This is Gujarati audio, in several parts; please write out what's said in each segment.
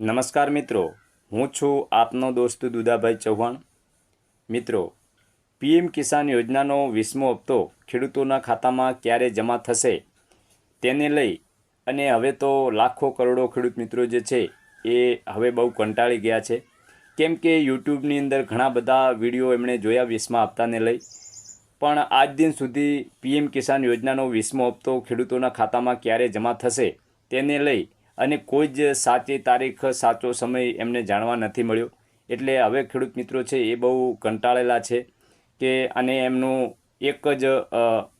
નમસ્કાર મિત્રો, હું છું આપનો દોસ્ત દુદાભાઈ ચૌહાણ. મિત્રો, પીએમ કિસાન યોજનાનો વીસમો હપ્તો ખેડૂતોના ખાતામાં ક્યારે જમા થશે તેને લઈ અને હવે તો લાખો કરોડો ખેડૂત મિત્રો જે છે એ હવે બહુ કંટાળી ગયા છે. કેમ કે યુટ્યુબની અંદર ઘણા બધા વીડિયો એમણે જોયા વીસમા હપ્તાને લઈ. પણ આજ દિન સુધી પીએમ કિસાન યોજનાનો વીસમો હપ્તો ખેડૂતોના ખાતામાં ક્યારે જમા થશે તેને લઈ અને કોઈ જ સાચી તારીખ, સાચો સમય એમને જાણવા નથી મળ્યો. એટલે હવે ખેડૂત મિત્રો છે, એ બહુ કંટાળેલા છે કે, અને એમનું એક જ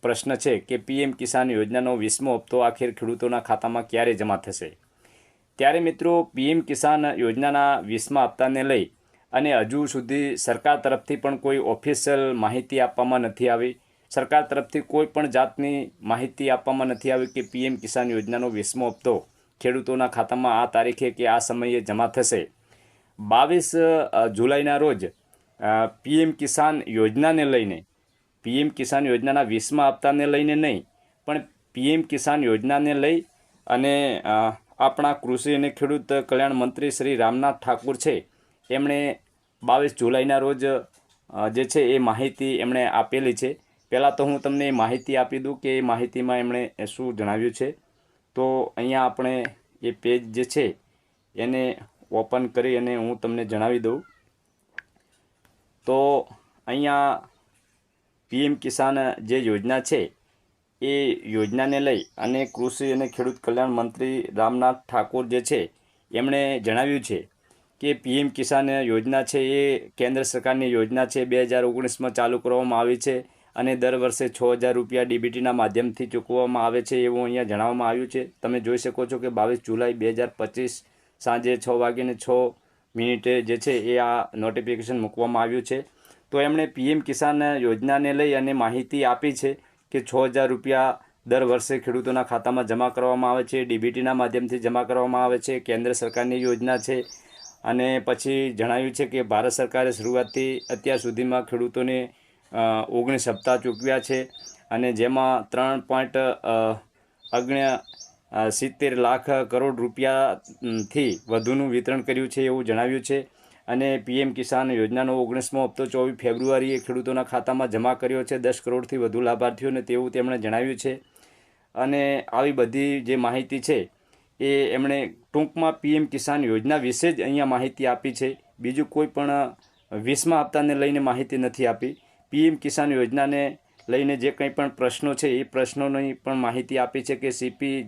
પ્રશ્ન છે કે, પીએમ કિસાન યોજનાનો વીસમો હપ્તો આખીર ખેડૂતોના ખાતામાં ક્યારે જમા થશે? ત્યારે મિત્રો, પીએમ કિસાન યોજનાના વીસમા હપ્તાને લઈ અને હજુ સુધી સરકાર તરફથી પણ કોઈ ઓફિશિયલ માહિતી આપવામાં નથી આવી. સરકાર તરફથી કોઈ પણ જાતની માહિતી આપવામાં નથી આવી કે, પીએમ કિસાન યોજનાનો વીસમો હપ્તો ખેડૂતોના ખાતામાં આ તારીખે કે આ સમયે જમા થશે. બાવીસ જુલાઈના રોજ પીએમ કિસાન યોજનાને લઈને, પીએમ કિસાન યોજનાના વીસમા હપ્તાને લઈને નહીં, પણ પીએમ કિસાન યોજનાને લઈ અને આપણા કૃષિ અને ખેડૂત કલ્યાણ મંત્રી શ્રી રામનાથ ઠાકુર છે, એમણે બાવીસ જુલાઈના રોજ જે છે એ માહિતી એમણે આપેલી છે. પહેલાં તો હું તમને માહિતી આપી દઉં કે એ માહિતીમાં એમણે શું જણાવ્યું છે. તો અહીંયા આપણે એ પેજ જે છે, એને ઓપન કરી અને હું તમને જણાવી દઉં. તો અહીંયા પીએમ કિસાન જે યોજના છે, એ યોજનાને લઈ અને કૃષિ અને ખેડૂત કલ્યાણ મંત્રી રામનાથ ઠાકોર જે છે, એમણે જણાવ્યું છે કે પીએમ કિસાન યોજના છે, એ કેન્દ્ર સરકારની યોજના છે. બે હજાર ઓગણીસમાં ચાલુ કરવામાં આવી છે. અને દર વર્ષે છ હજાર રૂપિયા ડીબીટીના માધ્યમથી ચૂકવવામાં આવે છે એવું અહીંયા જણાવવામાં આવ્યું છે. તમે જોઈ શકો છો કે બાવીસ જુલાઈ બે હજાર પચીસ સાંજે છ વાગ્યાને છ મિનિટે જે છે એ આ નોટિફિકેશન મૂકવામાં આવ્યું છે. તો એમણે પીએમ કિસાન યોજનાને લઈ અને માહિતી આપી છે કે છ હજાર રૂપિયા દર વર્ષે ખેડૂતોના ખાતામાં જમા કરવામાં આવે છે, ડીબીટીના માધ્યમથી જમા કરવામાં આવે છે, કેન્દ્ર સરકારની યોજના છે અને પછી જણાવ્યું છે કે ભારત સરકારે શરૂઆતથી અત્યાર સુધીમાં ખેડૂતોને ઓગણીસ હપ્તા ચૂકવ્યા છે અને જેમાં ત્રણ પોઈન્ટ અગ્ન્ય સિત્તેર લાખ કરોડ રૂપિયાથી વધુનું વિતરણ કર્યું છે એવું જણાવ્યું છે. અને પીએમ કિસાન યોજનાનો ઓગણીસમો હપ્તો ચોવીસ ફેબ્રુઆરીએ ખેડૂતોના ખાતામાં જમા કર્યો છે. દસ કરોડથી વધુ લાભાર્થીઓને તેવું તેમણે જણાવ્યું છે. અને આવી બધી જે માહિતી છે એ એમણે ટૂંકમાં પીએમ કિસાન યોજના વિશે જ અહીંયા માહિતી આપી છે. બીજું કોઈ પણ વીસમા હપ્તાને લઈને માહિતી નથી આપી. પીએમ કિસાન યોજનાને લઈને જે કંઈ પણ પ્રશ્નો છે, એ પ્રશ્નોની પણ માહિતી આપી છે કે સીપી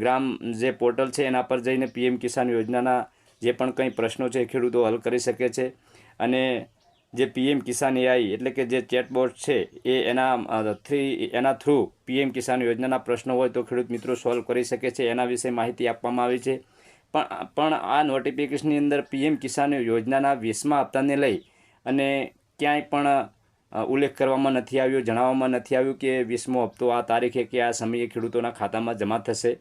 ગ્રામ જે પોર્ટલ છે, એના પર જઈને પીએમ કિસાન યોજનાના જે પણ કંઈ પ્રશ્નો છે ખેડૂતો હલ કરી શકે છે. અને જે પીએમ કિસાન એઆઈ એટલે કે જે ચેટબોટ છે, એ એના થ્રી, એના થ્રુ પીએમ કિસાન યોજનાના પ્રશ્નો હોય તો ખેડૂત મિત્રો સોલ્વ કરી શકે છે, એના વિશે માહિતી આપવામાં આવી છે. પણ પણ આ નોટિફિકેશનની અંદર પીએમ કિસાન યોજનાના વીસમા હપ્તાને લઈ અને ક્યાંય પણ ઉલ્લેખ કરવામાં નથી આવ્યો, જણાવવામાં નથી આવ્યું કે વીસમો હપ્તો આ તારીખે કે આ સમયે ખેડૂતોના ખાતામાં જમા થશે.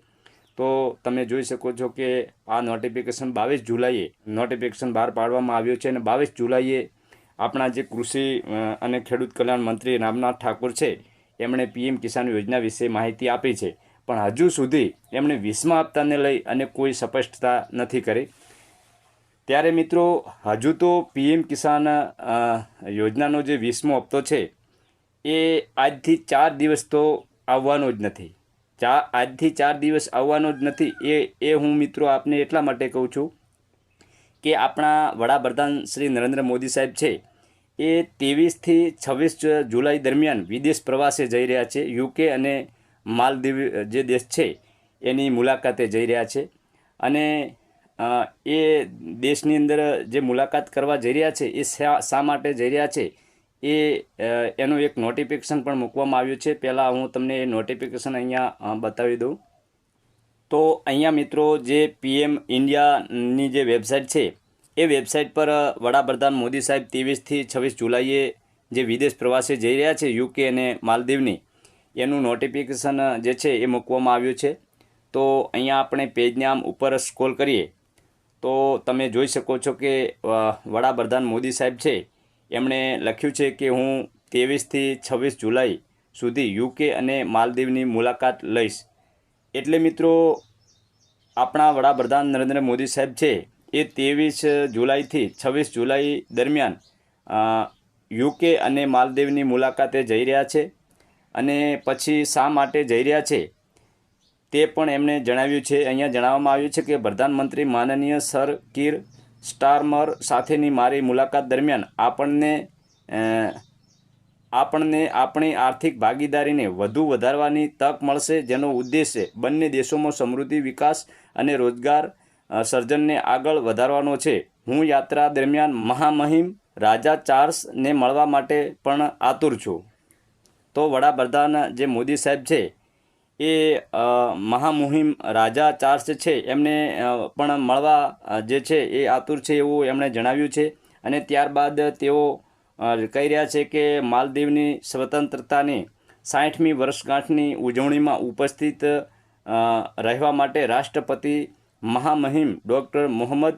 તો તમે જોઈ શકો છો કે આ નોટિફિકેશન બાવીસ જુલાઈએ નોટિફિકેશન બહાર પાડવામાં આવ્યું છે અને બાવીસ જુલાઈએ આપણા જે કૃષિ અને ખેડૂત કલ્યાણ મંત્રી રામનાથ ઠાકુર છે, એમણે પીએમ કિસાન યોજના વિશે માહિતી આપી છે. પણ હજુ સુધી એમણે વીસમા હપ્તાને લઈ અને કોઈ સ્પષ્ટતા નથી કરી. ત્યારે મિત્રો, હજુ તો પીએમ કિસાન યોજનાનો જે વીસમો હપ્તો છે, એ આજથી ચાર દિવસ તો આવવાનો જ નથી. ચા, આજથી ચાર દિવસ આવવાનો જ નથી એ એ હું મિત્રો આપને એટલા માટે કહું છું કે આપણા વડાપ્રધાન શ્રી નરેન્દ્ર મોદી સાહેબ છે, એ ત્રેવીસથી છવ્વીસ જુલાઈ દરમિયાન વિદેશ પ્રવાસે જઈ રહ્યા છે, યુકે અને માલદીવ જે દેશ છે, એની મુલાકાતે જઈ રહ્યા છે. અને એ દેશની અંદર જે મુલાકાત કરવા જઈ રહ્યા છે, એ શા માટે જઈ રહ્યા છે, એ એનું એક નોટિફિકેશન પણ મૂકવામાં આવ્યું છે. પહેલાં હું તમને એ નોટિફિકેશન અહીંયા બતાવી દઉં. તો અહીંયા મિત્રો જે પીએમ ઇન્ડિયાની જે વેબસાઇટ છે, એ વેબસાઇટ પર વડાપ્રધાન મોદી સાહેબ ત્રેવીસથી છવ્વીસ જુલાઈએ જે વિદેશ પ્રવાસે જઈ રહ્યા છે, યુકે અને માલદીવની, એનું નોટિફિકેશન જે છે એ મૂકવામાં આવ્યું છે. તો અહીંયા આપણે પેજ નામ ઉપર સ્ક્રોલ કરીએ. તો તમે જોઈ શકો છો કે વડાપ્રધાન મોદી સાહેબ છે, એમણે લખ્યું છે કે હું ત્રેવીસથી છવ્વીસ જુલાઈ સુધી યુકે અને માલદીવની મુલાકાત લઈશ. એટલે મિત્રો, આપણા વડાપ્રધાન નરેન્દ્ર મોદી સાહેબ છે, એ ત્રેવીસ જુલાઈથી છવ્વીસ જુલાઈ દરમિયાન યુકે અને માલદીવની મુલાકાતે જઈ રહ્યા છે અને પછી શા માટે જઈ રહ્યા છે? તે પણ એમણે જણાવ્યું છે. અહીંયા જણાવવામાં આવ્યું છે કે પ્રધાનમંત્રી માનનીય સર કીર સ્ટારમર સાથેની મારી મુલાકાત દરમિયાન આપણને આપણને આપણી આર્થિક ભાગીદારીને વધુ વધારવાની તક મળશે, જેનો ઉદ્દેશ્ય બંને દેશોમાં સમૃદ્ધિ, વિકાસ અને રોજગાર સર્જનને આગળ વધારવાનો છે. હું યાત્રા દરમિયાન મહામહિમ રાજા ચાર્લ્સને મળવા માટે પણ આતુર છું. તો વડાપ્રધાન જે મોદી સાહેબ છે એ મહામુહિમ રાજા ચાર્લ્સ છે. એમને પણ મળવા જે છે એ આતુર છે એવું એમણે જણાવ્યું છે. અને ત્યારબાદ તેઓ કહી રહ્યા છે કે માલદીવની સ્વતંત્રતાની સાઠમી વર્ષગાંઠની ઉજવણીમાં ઉપસ્થિત રહેવા માટે રાષ્ટ્રપતિ મહામહિમ ડૉક્ટર મોહમ્મદ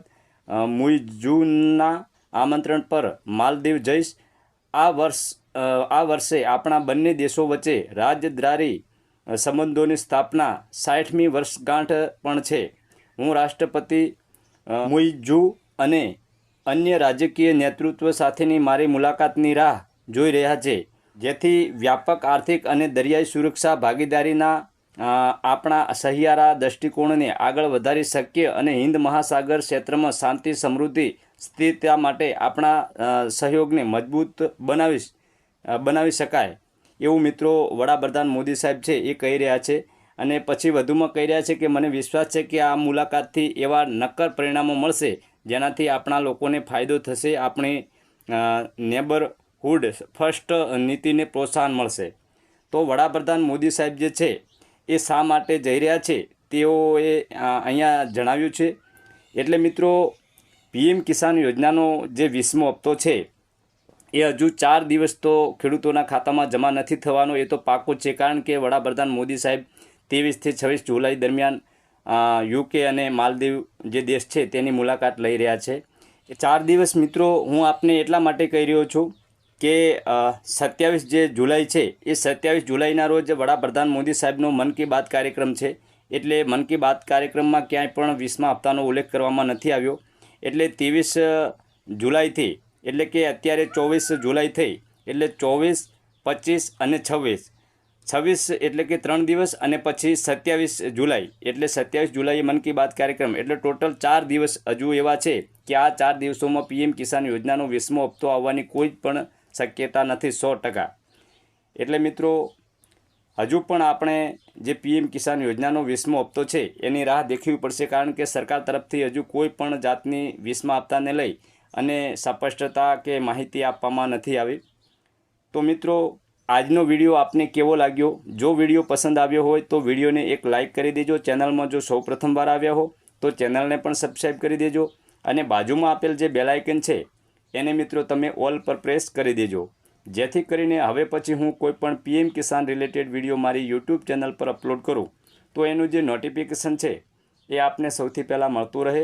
મુઇઝુના આમંત્રણ પર માલદીવ જઈશ. આ વર્ષ આ વર્ષે આપણા બંને દેશો વચ્ચે રાજદ્રારી સંબંધોની સ્થાપના સાઠમી વર્ષગાંઠ પણ છે. હું રાષ્ટ્રપતિ મુઇઝુ અને અન્ય રાજકીય નેતૃત્વ સાથેની મારી મુલાકાતની રાહ જોઈ રહ્યા છે. જેથી વ્યાપક આર્થિક અને દરિયાઈ સુરક્ષા ભાગીદારીના આપણા સહિયારા દૃષ્ટિકોણને આગળ વધારી શકીએ અને હિન્દ મહાસાગર ક્ષેત્રમાં શાંતિ, સમૃદ્ધિ, સ્થિરતા માટે આપણા સહયોગને મજબૂત બનાવી બનાવી શકાય. એવું મિત્રો વડાપ્રધાન મોદી સાહેબ છે એ કહી રહ્યા છે. અને પછી વધુમાં કહી રહ્યા છે કે મને વિશ્વાસ છે કે આ મુલાકાતથી એવા નક્કર પરિણામો મળશે જેનાથી આપણા લોકોને ફાયદો થશે, આપણી નેબરહુડ ફર્સ્ટ નીતિને પ્રોત્સાહન મળશે. તો વડાપ્રધાન મોદી સાહેબ જે છે એ શા માટે જઈ રહ્યા છે તેઓએ અહીંયા જણાવ્યું છે. એટલે મિત્રો પીએમ કિસાન યોજનાનો જે વીસમો હપ્તો છે એ હજુ ચાર દિવસ તો ખેડૂતોના ખાતામાં જમા નથી થવાનો. એ તો પાકો છે. કારણ કે વડાપ્રધાન મોદી સાહેબ ત્રેવીસથી છવ્વીસ જુલાઈ દરમિયાન યુકે અને માલદીવ જે દેશ છે તેની મુલાકાત લઈ રહ્યા છે. એ ચાર દિવસ મિત્રો હું આપને એટલા માટે કહી રહ્યો છું કે સત્યાવીસ જે જુલાઈ છે એ સત્યાવીસ જુલાઈના રોજ વડાપ્રધાન મોદી સાહેબનો મન કી બાત કાર્યક્રમ છે. એટલે મન કી બાત કાર્યક્રમમાં ક્યાંય પણ વીસમા હપ્તાનો ઉલ્લેખ કરવામાં નથી આવ્યો. એટલે ત્રેવીસ જુલાઈથી એટલે કે અત્યારે ચોવીસ જુલાઈ થઈ, એટલે ચોવીસ, પચીસ અને છવ્વીસ. છવ્વીસ એટલે કે ત્રણ દિવસ અને પછી સત્યાવીસ જુલાઈ, એટલે સત્યાવીસ જુલાઈએ મન કી બાત કાર્યક્રમ. એટલે ટોટલ ચાર દિવસ હજુ એવા છે કે આ ચાર દિવસોમાં પીએમ કિસાન યોજનાનો વીસમો હપ્તો આવવાની કોઈ પણ શક્યતા નથી સો ટકા. એટલે મિત્રો, હજુ પણ આપણે જે પીએમ કિસાન યોજનાનો વીસમો હપ્તો છે, એની રાહ દેખવી પડશે કારણ કે સરકાર તરફથી હજુ કોઈ પણ જાતની વીસમા હપ્તાને લઈ અને સ્પષ્ટતા કે માહિતી આપવામાં નથી આવી. તો મિત્રો, આજનો વીડિયો આપને કેવો લાગ્યો? જો વીડિયો પસંદ આવ્યો હોય તો વિડીયોને એક લાઇક કરી દેજો. ચેનલમાં જો સૌ પ્રથમવાર આવ્યા હો, તો ચેનલને પણ સબસ્ક્રાઈબ કરી દેજો અને બાજુમાં આપેલ જે બેલાઇકન છે, એને મિત્રો તમે ઓલ પર પ્રેસ કરી દેજો. જેથી કરીને હવે પછી હું કોઈ પણ પીએમ કિસાન રિલેટેડ વીડિયો મારી યુટ્યુબ ચેનલ પર અપલોડ કરું, તો એનું જે નોટિફિકેશન છે, એ આપને સૌથી પહેલાં મળતું રહે.